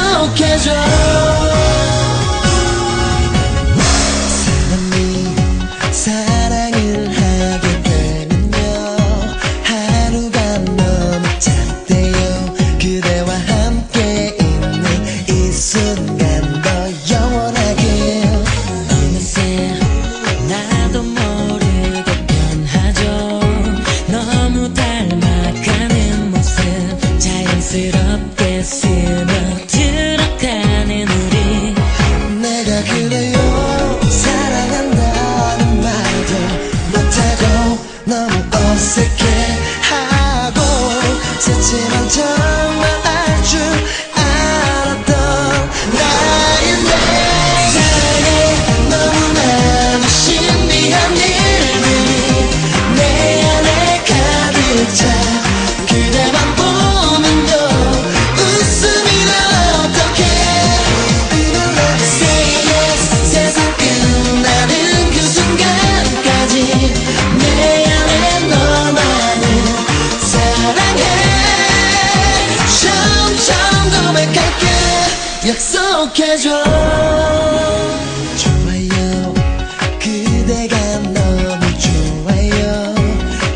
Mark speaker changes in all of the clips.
Speaker 1: 약속해줘 어색해하고 새침한 저 약속해줘. 좋아요. 그대가 너무 좋아요.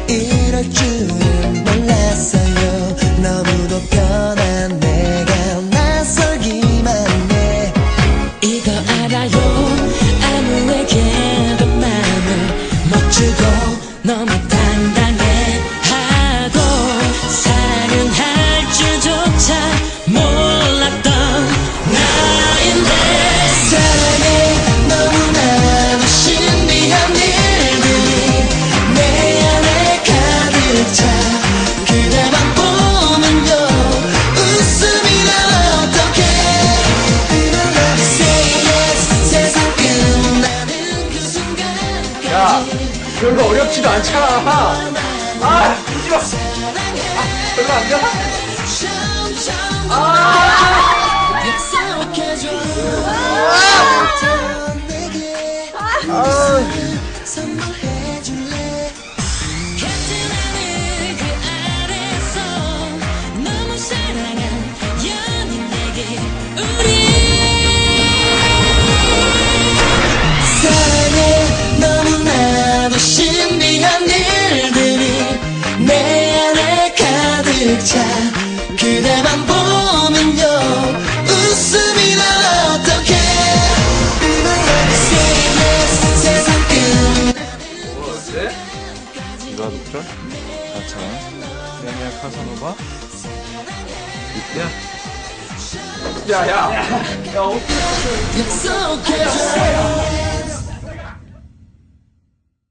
Speaker 1: 이럴 줄은 몰랐어요. 너무도 편한 내가 낯설기만 해.
Speaker 2: 이거 알아요. 아무에게도 마음을 못 주고 너무
Speaker 3: 어렵지도 않잖아. 아, 이지 마. 별로 안 돼.
Speaker 1: 아! 차 그대만 보면요 웃음이 나 어떡해?
Speaker 4: 이가 독절, 나처럼 세미아 카사노바, 이때야
Speaker 3: 야, 야. 야, 어떻게